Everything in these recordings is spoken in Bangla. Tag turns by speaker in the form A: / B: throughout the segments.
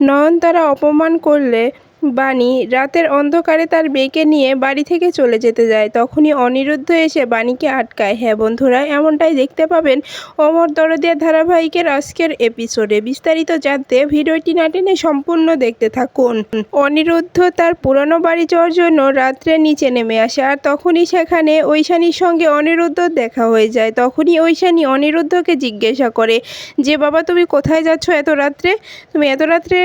A: নয়নতারা অপমান করলে বাণী রাতের অন্ধকারে তার মেয়েকে নিয়ে বাড়ি থেকে চলে যেতে যায়। তখনই অনিরুদ্ধ এসে বাণীকে আটকায়। হ্যাঁ বন্ধুরা, এমনটাই দেখতে পাবেন অমর দরদিয়া ধারাবাহিকের আজকের এপিসোডে বিস্তারিত জানতে ভিডিওটি না টেনে সম্পূর্ণ দেখতে থাকুন। অনিরুদ্ধ তার পুরনো বাড়ি যাওয়ার জন্য রাত্রে নিচে নেমে আসে আর তখনই সেখানে ঐশানীর সঙ্গে অনিরুদ্ধ দেখা হয়ে যায়। তখনই ঐশানী অনিরুদ্ধকে জিজ্ঞাসা করে, যে বাবা, তুমি কোথায় যাচ্ছ এত রাত্রে? তুমি এত রাত্রে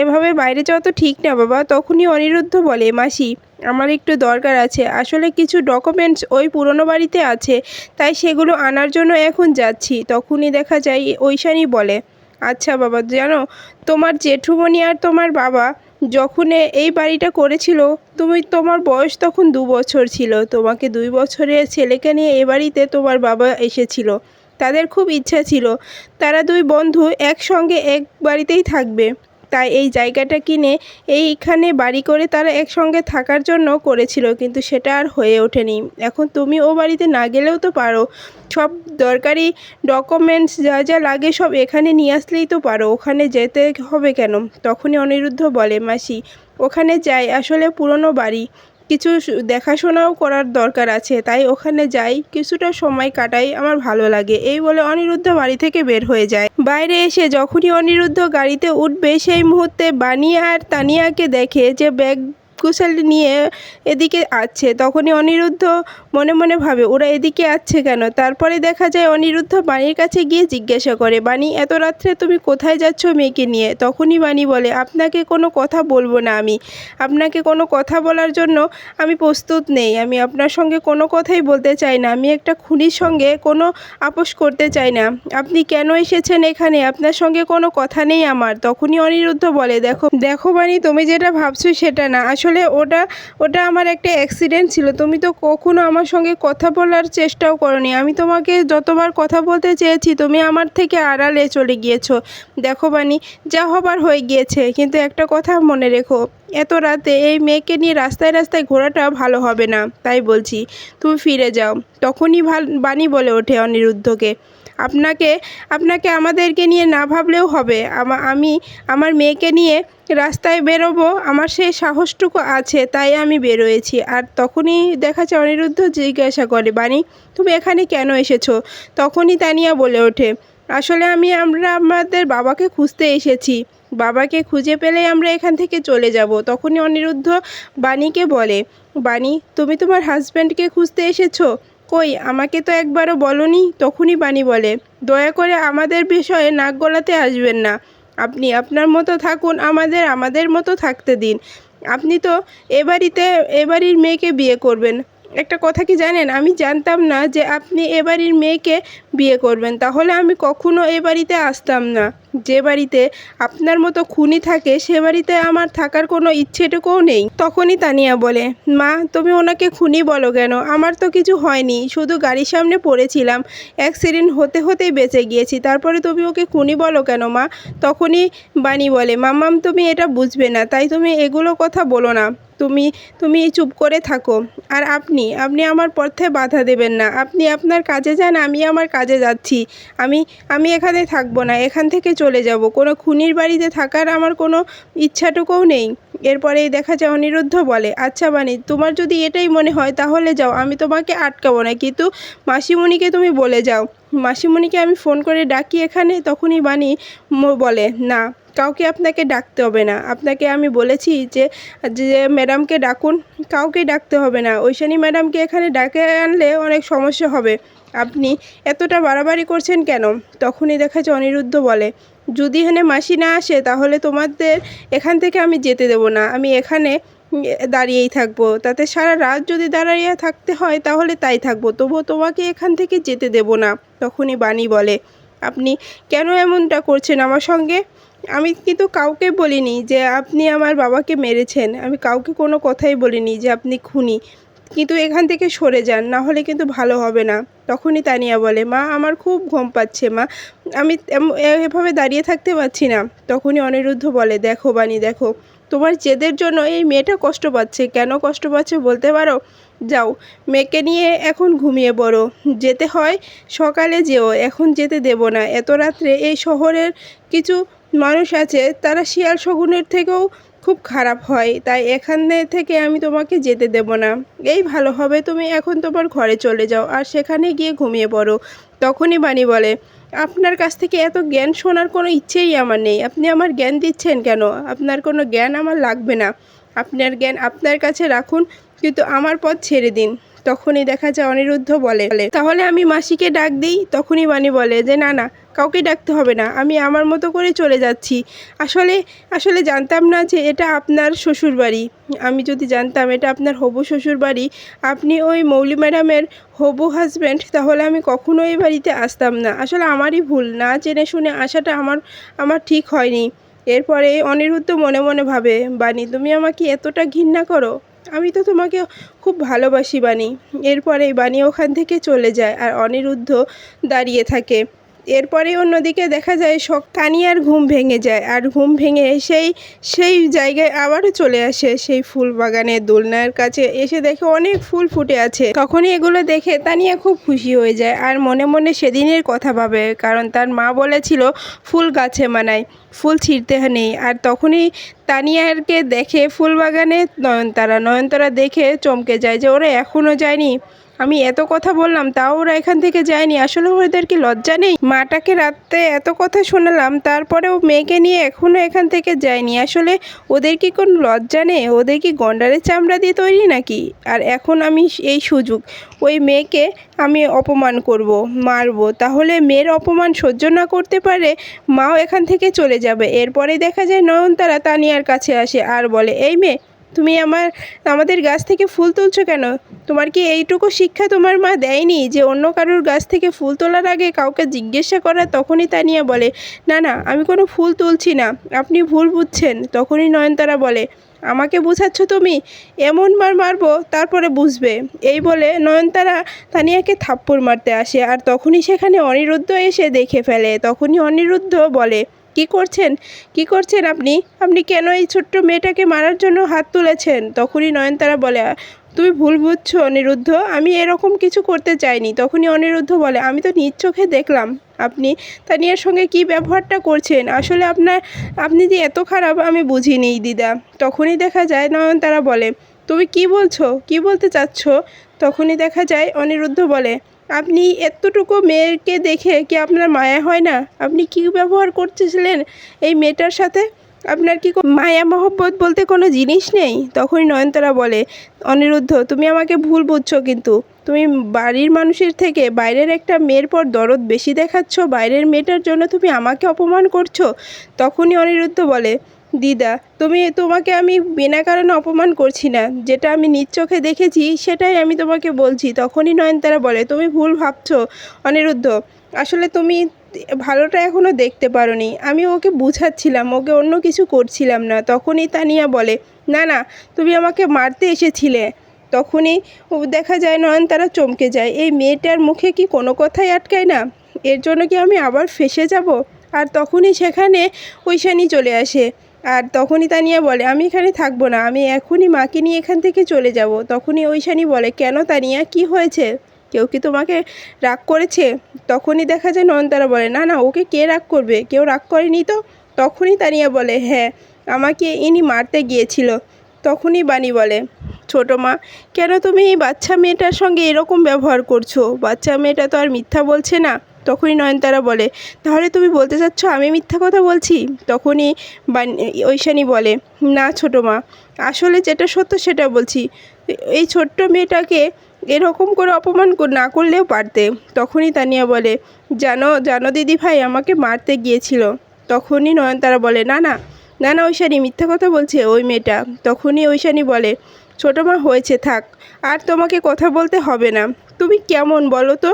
A: এভাবে বাইরে যাওয়া তো ঠিক না বাবা। তখনই অনিরুদ্ধ বলে, মাসি, আমার একটু দরকার আছে। আসলে কিছু ডকুমেন্টস ওই পুরনো বাড়িতে আছে, তাই সেগুলো আনার জন্য এখন যাচ্ছি। তখনই দেখা যায় ঐশানী বলে আচ্ছা বাবা, জানো, তোমার জেঠুমণি আর তোমার বাবা যখন এই বাড়িটা করেছিল, তুমি, তোমার বয়স তখন দু বছর ছিল। তোমাকে দুই বছরের ছেলেকে নিয়ে এ বাড়িতে তোমার বাবা এসেছিল। তাদের খুব ইচ্ছা ছিল। তারা দুই বন্ধু একসঙ্গে এক বাড়িতেই থাকবে। তাই এই জায়গাটা কিনে এইখানে বাড়ি করে তারা একসঙ্গে থাকার জন্য করেছিল, কিন্তু সেটা আর হয়ে ওঠেনি। এখন তুমি ও বাড়িতে না গেলেও তো পারো। সব দরকারি ডকুমেন্টস যা যা লাগে সব এখানে নিয়ে আসলেই তো পারো। ওখানে যেতে হবে কেন? তখনই অনিরুদ্ধ বলে, মাসি, ওখানে যাই। আসলে পুরনো বাড়ি। কিছু দেখাশোনাও করার দরকার আছে, তাই ওখানে যাই, কিছুটা সময় কাটাই, আমার ভালো লাগে। এই বলে অনিরুদ্ধ বাড়ি থেকে বের হয়ে যায়। বাইরে এসে যখনই অনিরুদ্ধ গাড়িতে উঠবে, সেই মুহূর্তে বানিয়া আর তানিয়াকে দেখে যে ব্যাগ কুশাল নিয়ে এদিকে আসছে তখনই অনিরুদ্ধ মনে মনে ভাবে, ওরা এদিকে আসছে কেন? তারপরে দেখা যায় অনিরুদ্ধ বাণীর কাছে গিয়ে জিজ্ঞাসা করে, বাণী, এত রাত্রে তুমি কোথায় যাচ্ছ মেয়েকে নিয়ে? তখনই বাণী বলে, আপনাকে কোনো কথা বলব না আমি। আপনাকে কোনো কথা বলার জন্য আমি প্রস্তুত নেই। আমি আপনার সঙ্গে কোনো কথাই বলতে চাই না। আমি একটা খুনির সঙ্গে কোনো আপোষ করতে চাই না। আপনি কেন এসেছেন এখানে? আপনার সঙ্গে কোনো কথা নেই আমার। তখনই অনিরুদ্ধ বলে, দেখো দেখো বাণী, তুমি যেটা ভাবছ সেটা না। আসলে ওটা ওটা আমার একটা অ্যাক্সিডেন্ট ছিল। তুমি তো কখনো আমার সঙ্গে কথা বলার চেষ্টাও করনি। আমি তোমাকে যতবার কথা বলতে চেয়েছি, তুমি আমার থেকে আড়ালে চলে গিয়েছো। দেখো বাণী, যা হবার হয়ে গিয়েছে। কিন্তু একটা কথা মনে রেখো, এত রাতে এই মেয়েকে নিয়ে রাস্তায় রাস্তায় ঘোরাটা ভালো হবে না, তাই বলছি। তুমি ফিরে যাও। তখনই ভালো, বাণী বলে ওঠে অনিরুদ্ধকে। আপনাকে আপনাকে আমাদেরকে নিয়ে না ভাবলেও হবে। আমি আমার মেয়েকে নিয়ে রাস্তায় বেরোবো, আমার সেই সাহসটুকু আছে, তাই আমি বেরোয়েছি। আর তখনই দেখা যায় অনিরুদ্ধ জিজ্ঞাসা করে, বাণী, তুমি এখানে কেন এসেছ? তখনই তানিয়া বলে ওঠে, আসলে আমি, আমরা আমাদের বাবাকে খুঁজতে এসেছি। বাবাকে খুঁজে পেলেই আমরা এখান থেকে চলে যাব। তখনই অনিরুদ্ধ বাণীকে বলে, বাণী, তুমি তোমার হাজব্যান্ডকে খুঁজতে এসেছ? কই, আমাকে তো একবারও বলনি, তখনই বাণী বলে। দয়া করে আমাদের বিষয়ে নাক গলাতে আসবেন না। আপনি আপনার মতো থাকুন, আমাদের আমাদের মতো থাকতে দিন। আপনি তো এ বাড়িতে, এ বাড়ির মেয়েকে বিয়ে করবেন। একটা কথা কি জানেন? আমি জানতাম না যে আপনি এ বাড়ির মেয়েকে বিয়ে করবেন। তাহলে আমি কখনো এ বাড়িতে আসতাম না। যে বাড়িতে আপনার মতো খুনি থাকে, সে বাড়িতে আমার থাকার কোনো ইচ্ছেটুকুও নেই। তখনই তানিয়া বলে, মা, তুমি ওনাকে খুনি বলো কেন? আমার তো কিছু হয়নি। শুধু গাড়ির সামনে পড়েছিলাম। অ্যাক্সিডেন্ট হতে হতেই বেঁচে গিয়েছি। তারপরে তুমি ওকে খুনি বলো কেন, মা? তখনই বাণী বলে, মাম্মাম, তুমি এটা বুঝবে না। তাই তুমি এগুলো কথা বলো না। তুমি তুমি চুপ করে থাকো। আর আপনি আপনি আমার পথে বাধা দেবেন না। আপনি আপনার কাজে যান, আমি আমার কাজে যাচ্ছি। আমি আমি এখানে থাকব না, এখান থেকে চলে যাব। কোনো খুনির বাড়িতে থাকার আমার কোনো ইচ্ছাটুকুও নেই। এরপরেই দেখা যায়, অনিরুদ্ধ বলে আচ্ছা বাণী, তোমার যদি এটাই মনে হয়, তাহলে যাও, আমি তোমাকে আটকাবো না। কিন্তু মাসিমণিকে তুমি বলে যাও। মাসিমণিকে আমি ফোন করে ডাকি এখানে, তখনই বাণী বলে, না কাউকে আপনাকে ডাকতে হবে না। আপনাকে আমি বলেছি যে যে ম্যাডামকে ডাকুন, কাউকে ডাকতে হবে না। ঐশানী ম্যাডামকে এখানে ডাকে আনলে অনেক সমস্যা হবে। আপনি এতটা বাড়াবাড়ি করছেন কেন? তখনই দেখা যায় অনিরুদ্ধ বলে, যদি এখানে মাসি না আসে, তাহলে তোমাদের এখান থেকে আমি যেতে দেবো না। আমি এখানে দাঁড়িয়েই থাকব। তাতে সারা রাত যদি দাঁড়িয়ে থাকতে হয়, তাহলে তাই থাকব। তবুও তোমাকে এখান থেকে যেতে দেবো না। তখনই বাণী বলে, আপনি কেন এমনটা করছেন আমার সঙ্গে? আমি কিন্তু কাউকে বলিনি যে আপনি আমার বাবাকে মেরেছেন। আমি কাউকে কোনো কথাই বলিনি যে আপনি খুনি। কিন্তু এখান থেকে সরে যান, না হলে কিন্তু ভালো হবে না। তখনই তানিয়া বলে, মা, আমার খুব ঘুম পাচ্ছে, মা। আমি এভাবে দাঁড়িয়ে থাকতে পারছি না। তখনই অনিরুদ্ধ বলে, দেখো বাণী, দেখো, তোমার জেদের জন্য এই মেয়েটা কষ্ট পাচ্ছে। কেন কষ্ট পাচ্ছে বলতে পারো? যাও, মেয়েকে নিয়ে এখন ঘুমিয়ে পড়ো। যেতে হয় সকালে যেও, এখন যেতে দেব না। এত রাত্রে এই শহরের কিছু মানুষ আছে, তারা শিয়াল শগুনের থেকেও খুব খারাপ হয়। তাই এখানে থেকে আমি তোমাকে যেতে দেব না। এই ভালো হবে, তুমি এখন তোমার ঘরে চলে যাও আর সেখানে গিয়ে ঘুমিয়ে পড়ো। তখনই বাণী বলে, আপনার কাছ থেকে এত জ্ঞান শোনার কোনো ইচ্ছেই আমার নেই। আপনি আমার জ্ঞান দিচ্ছেন কেন? আপনার কোনো জ্ঞান আমার লাগবে না। আপনার জ্ঞান আপনার কাছে রাখুন, কিন্তু আমার পথ ছেড়ে দিন। তখনই দেখা যায় অনিরুদ্ধ বলে, তাহলে আমি মাসিকে ডাক দিই? তখনই বাণী বলে যে, না না কাউকে ডাকতে হবে না। আমি আমার মতো করে চলে যাচ্ছি। আসলে আসলে জানতাম না যে এটা আপনার শ্বশুর বাড়ি আমি যদি জানতাম এটা আপনার হবু শ্বশুর বাড়ি আপনি ওই মৌলি ম্যাডামের হবু হাজব্যান্ড তাহলে আমি কখনো এই বাড়িতে আসতাম না। আসলে আমারই ভুল, না জেনে শুনে আসাটা আমার আমার ঠিক হয়নি। এরপরে অনিরুদ্ধ মনে মনে ভাবে, বাণী, তুমি আমাকে এতটা ঘৃণা করো? আমি তো তোমাকে খুব ভালোবাসি, বাণী। এরপরে বাণী ওখান থেকে চলে যায় আর অনিরুদ্ধ দাঁড়িয়ে থাকে। এরপরে অন্যদিকে দেখা যায় কানিয়ার ঘুম ভেঙে যায় আর ঘুম ভেঙে সেই সেই জায়গায় আবারও চলে আসে সেই ফুল বাগানের দোলনার কাছে। এসে দেখে অনেক ফুল ফুটে আছে। তখনই এগুলো দেখে তানিয়া খুব খুশি হয়ে যায় আর মনে মনে সেদিনের কথা ভাবে কারণ তার মা বলেছিল, ফুল গাছে মানায়, ফুল ছিঁড়তে নেই। আর তখনই তানিয়ারকে দেখে ফুল বাগানে নয়নতারা নয়নতারা দেখে চমকে যায় যে, ওরা এখনও যায়নি? আমি এত কথা বললাম, তাও ওরা এখান থেকে যায়নি। আসলে ওদের কি লজ্জা নেই? মাটাকে রাতে এত কথা শোনালাম, তারপরেও মেয়েকে নিয়ে এখনও এখান থেকে যায়নি। আসলে ওদের কি কোনো লজ্জা নেই? ওদের কি গন্ডারের চামড়া দিয়ে তৈরি নাকি? আর এখন আমি এই সুযোগ, ওই মেয়েকে আমি অপমান করব, মারবো। তাহলে মেয়ের অপমান সহ্য না করতে পারে, মাও এখান থেকে চলে যাবে। এরপরে দেখা যায় নয়নতারা তানিয়ার কাছে আসে আর বলে, এই মেয়ে তুমি আমার, আমাদের গাছ থেকে ফুল তুলছো কেন? তোমার কি এইটুকু শিক্ষা তোমার মা দেয়নি যে অন্য কারোর গাছ থেকে ফুল তোলার আগে কাউকে জিজ্ঞাসা করা? তখনই তানিয়া বলে, না না, আমি কোনো ফুল তুলছি না। আপনি ভুল বুঝছেন। তখনই নয়নতারা বলে, আমাকে বুঝাচ্ছ তুমি? এমন মার মারবো, তারপরে বুঝবে। এই বলে নয়নতারা তানিয়াকে থাপ্পড় মারতে আসে। আর তখনই সেখানে অনিরুদ্ধ এসে দেখে ফেলে। তখনই অনিরুদ্ধ বলে কি করছেন? কি করছেন আপনি? আপনি কেন এই ছোট্ট মেয়েটাকে মারার জন্য হাত তুলেছেন? তখনই নয়নতারা বলে, তুমি ভুল বুঝছ অনিরুদ্ধ, আমি এরকম কিছু করতে চাইনি। তখনই অনিরুদ্ধ বলে, আমি তো নিজ চোখে দেখলাম। আপনি তানিয়ার সঙ্গে কি ব্যবহারটা করছেন? আসলে আপনার, আপনি যে এত খারাপ, আমি বুঝিনি, দিদা। তখনই দেখা যায় নয়নতারা বলে, তুমি কি বলছো? কি বলতে চাচ্ছ? তখনই দেখা যায় অনিরুদ্ধ বলে আপনি এতটুকু মেয়েকে দেখে কি আপনার মায়া হয় না? আপনি কি ব্যবহার করতেছিলেন এই মেয়েটার সাথে? আপনার কি মায়া মহব্বত বলতে কোনো জিনিস নেই? তখনই নয়নতারা বলে, অনিরুদ্ধ, তুমি আমাকে ভুল বুঝছ কিন্তু। তুমি বাড়ির মানুষের থেকে বাইরের একটা মেয়ের পর দরদ বেশি দেখাচ্ছ। বাইরের মেয়েটার জন্য তুমি আমাকে অপমান করছ। তখনই অনিরুদ্ধ বলে দিদা, তুমি, তোমাকে আমি বিনা কারণে অপমান করছি না। যেটা আমি নিজ চোখে দেখেছি, সেটাই আমি তোমাকে বলছি। তখনই নয়নতারা বলে, তুমি ভুল ভাবছ, অনিরুদ্ধ। আসলে তুমি ভালোটা এখনও দেখতে পারোনি। আমি ওকে বুঝাচ্ছিলাম, ওকে অন্য কিছু করছিলাম না। তখনই তানিয়া বলে, না না, তুমি আমাকে মারতে এসেছিলে। তখনই দেখা যায় নয়নতারা চমকে যায়, এই মেয়েটার মুখে কি কোনো কথাই আটকায় না? এর জন্য কি আমি আবার ফেসে যাব? আর তখনই সেখানে ঐশানি চলে আসে। আর তখনই তানিয়া বলে, আমি এখানে থাকব না, আমি এখনই মাকে নিয়ে এখান থেকে চলে যাব। তখনই ঐশানি বলে, কেন তানিয়া, কি হয়েছে? কেউ কি তোমাকে রাগ করেছে? তখনই দেখা যায় নয়নতারা বলে, না না, ওকে কে রাগ করবে? কেউ রাগ করেনি তো? তখনই তানিয়া বলে হ্যাঁ আমাকে ইনি মারতে গিয়েছিল। তখনই বাণী বলে, ছোটো মা, কেন তুমি এই বাচ্চা মেয়েটার সঙ্গে এরকম ব্যবহার করছ? বাচ্চা মেয়েটা তো আর মিথ্যা বলছে না। তখনই নয়নতারা বলে, তাহলে তুমি বলতে চাচ্ছ আমি মিথ্যা কথা বলছি? তখনই ঐশানী বলে, না ছোটো মা, আসলে যেটা সত্য সেটা বলছি। এই ছোট্ট মেয়েটাকে এরকম করে অপমান না করলেও পারতে। তখনই তানিয়া বলে, জানো জানো দিদি ভাই, আমাকে মারতে গিয়েছিল। তখনই নয়নতারা বলে, না না না না ঐশানী, মিথ্যা কথা বলছে ওই মেয়েটা। তখনই ঐশানী বলে, ছোটো মা, হয়েছে, থাক, আর তোমাকে কথা বলতে হবে না। তুমি কেমন বলো তো?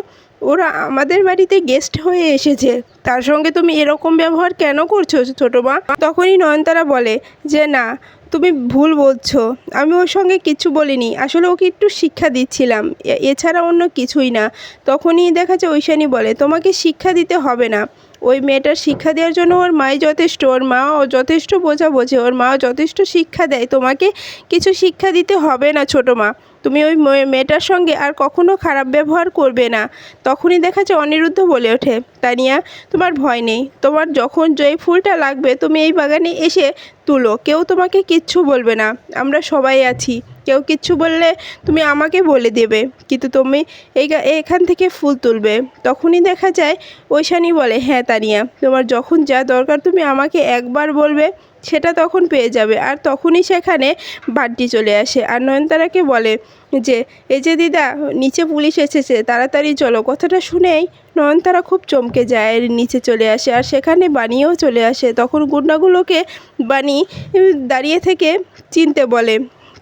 A: ওরা আমাদের বাড়িতে গেস্ট হয়ে এসেছে। তার সঙ্গে তুমি এরকম ব্যবহার কেন করছ ছোটো মা? তখনই নয়নতারা বলে, যে না, তুমি ভুল বলছো। আমি ওর সঙ্গে কিছু বলিনি। আসলে ওকে একটু শিক্ষা দিচ্ছিলাম। এছাড়া অন্য কিছুই না। তখনই দেখা যায় ঐশানী বলে, তোমাকে শিক্ষা দিতে হবে না। ওই মেয়েটার শিক্ষা দেওয়ার জন্য ওর মাই যথেষ্ট, ওর মা ও যথেষ্ট বোঝা বোঝে ওর মা যথেষ্ট শিক্ষা দেয়। তোমাকে কিছু শিক্ষা দিতে হবে না ছোটো মা। তুমি ওই মেয়েটার সঙ্গে আর কখনো খারাপ ব্যবহার করবে না। তখনই দেখা যায় অনিরুদ্ধ বলে ওঠে, তানিয়া, তোমার ভয় নেই। তোমার যখন যেই ফুলটা লাগবে, তুমি এই বাগানে এসে তুলো। কেউ তোমাকে কিচ্ছু বলবে না। আমরা সবাই আছি। কেউ কিচ্ছু বললে তুমি আমাকে বলে দেবে। কিন্তু তুমি এই এখান থেকে ফুল তুলবে। তখনই দেখা যায় ঐশানি বলে হ্যাঁ তানিয়া, তোমার যখন যা দরকার তুমি আমাকে একবার বলবে। সেটা তখন পেয়ে যাবে। আর তখনই সেখানে বাড়তি চলে আসে। আর নয়নতারাকে বলে যে, এই যে দিদা, নিচে পুলিশ এসেছে, তাড়াতাড়ি চলো। কথাটা শুনেই নয়নতারা খুব চমকে যায় নিচে চলে আসে। আর সেখানে বানিয়েও চলে আসে। তখন গুন্ডাগুলোকে বানি দাঁড়িয়ে থেকে চিনতে বলে।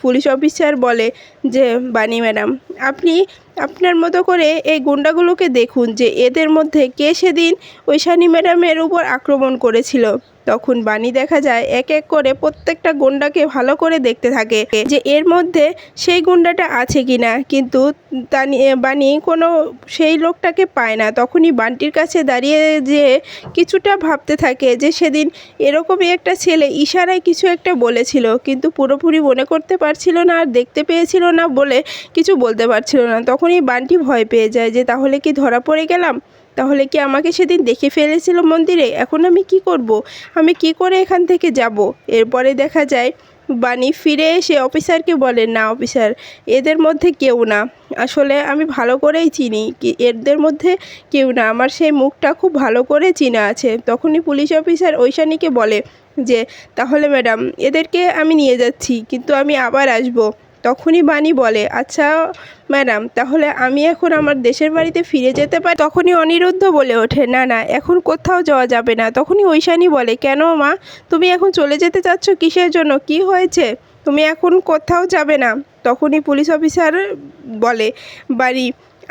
A: পুলিশ অফিসার বলে যে বানি ম্যাডাম, আপনি আপনার মতো করে এই গুন্ডাগুলোকে দেখুন যে, এদের মধ্যে কে সেদিন ওই সানি ম্যাডামের উপর আক্রমণ করেছিল? তখন বানি দেখা যায়, এক এক করে প্রত্যেকটা গুন্ডাকে ভালো করে দেখতে থাকে যে এর মধ্যে সেই গুন্ডাটা আছে কিনা। কিন্তু তানি বানি কোনো সেই লোকটাকে পায় না। তখনই বান্টির কাছে দাঁড়িয়ে যে কিছুটা ভাবতে থাকে যে সেদিন এরকমই একটা ছেলে ইশারায় কিছু একটা বলেছিল, কিন্তু পুরোপুরি মনে করতে পারছিল না আর দেখতে পেয়েছিল না বলে কিছু বলতে পারছিল না। তখনই বান্টি ভয় পেয়ে যায় যে, তাহলে কি ধরা পড়ে গেলাম? তাহলে কি আমাকে সেদিন দেখে ফেলেছিল মন্দিরে? এখন আমি কি করব? আমি কি করে এখান থেকে যাব? এরপরে দেখা যায় বানি ফিরে এসে অফিসারকে বলে, না অফিসার, এদের মধ্যে কেউ না। আসলে আমি ভালো করেই চিনি। এদের মধ্যে কেউ না। আমার সেই মুখটা খুব ভালো করে চিনা আছে। তখনই পুলিশ অফিসার ঐশানীকে বলে যে, তাহলে ম্যাডাম, এদেরকে আমি নিয়ে যাচ্ছি, কিন্তু আমি আবার আসব। তখনই বাণী বলে আচ্ছা ম্যাডাম, তাহলে আমি এখন আমার দেশের বাড়িতে ফিরে যেতে পারি? তখনই অনিরুদ্ধ বলে ওঠে, না না, এখন কোথাও যাওয়া যাবে না। তখনই ঐশানী বলে, কেন মা, তুমি এখন চলে যেতে চাচ্ছ কিসের জন্য? কি হয়েছে? তুমি এখন কোথাও যাবে না? তখনই পুলিশ অফিসার বলে, বাড়ি,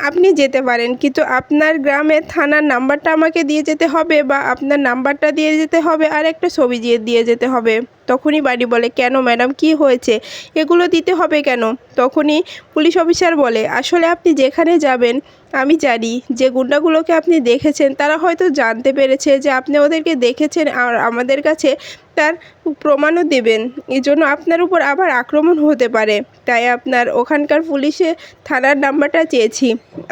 A: আপনি যেতে পারেন, কিন্তু আপনার গ্রামে থানার নাম্বারটা আমাকে দিয়ে যেতে হবে বা আপনার নাম্বারটা দিয়ে যেতে হবে, আর একটা ছবি দিয়ে দিয়ে যেতে হবে। তখনই বাড়ি বলে, কেন ম্যাডাম, কি হয়েছে? এগুলো দিতে হবে কেন? তখনই পুলিশ অফিসার বলে, আসলে আপনি যেখানে যাবেন, আমি জানি। যে গুন্ডাগুলোকে আপনি দেখেছেন, তারা হয়তো জানতে পেরেছে যে আপনি ওদেরকে দেখেছেন আর আমাদের কাছে তার প্রমাণও দেবেন। এই জন্য আপনার উপর আবার আক্রমণ হতে পারে। তাই আপনার ওখানকার পুলিশে থানার নাম্বারটা চেয়েছি।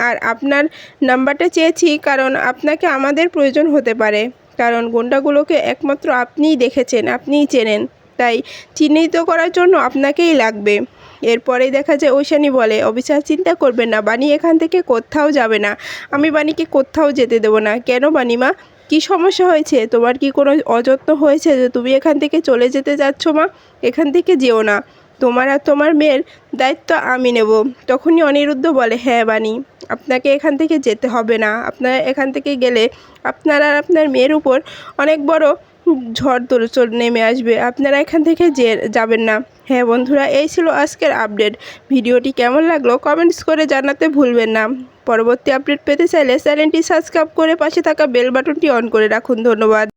A: আর আপনার নাম্বারটা চেয়েছি কারণ আপনাকে আমাদের প্রয়োজন হতে পারে। কারণ গুন্ডাগুলোকে একমাত্র আপনিই দেখেছেন, আপনিই চেনেন। তাই চিহ্নিত করার জন্য আপনাকেই লাগবে। এরপরেই দেখা যায় ঐশানী বলে অফিসার চিন্তা করবেন না বানি এখান থেকে কোথাও যাবে না। আমি বাণীকে কোথাও যেতে দেবো না। কেন বাণীমা কি সমস্যা হয়েছে? তোমার কি কোনো অযত্ন হয়েছে যে তুমি এখান থেকে চলে যেতে যাচ্ছ মা? এখান থেকে যেও না। তোমার আর তোমার মেয়ের দায়িত্ব আমি নেব। তখনই অনিরুদ্ধ বলে হ্যাঁ বানি আপনাকে এখান থেকে যেতে হবে না। আপনারা এখান থেকে গেলে আপনার আর আপনার মেয়ের উপর অনেক বড় ঝড় তোর নেমে আসবে। আপনারা এখান থেকে যে, যাবেন না। হ্যাঁ বন্ধুরা, এই ছিল আজকের আপডেট। ভিডিওটি কেমন লাগল কমেন্টস করে জানাতে ভুলবেন না। পরবর্তী আপডেট পেতে চাইলে চ্যানেলটি সাবস্ক্রাইব করে পাশে থাকা বেল বাটনটি অন করে রাখুন। ধন্যবাদ।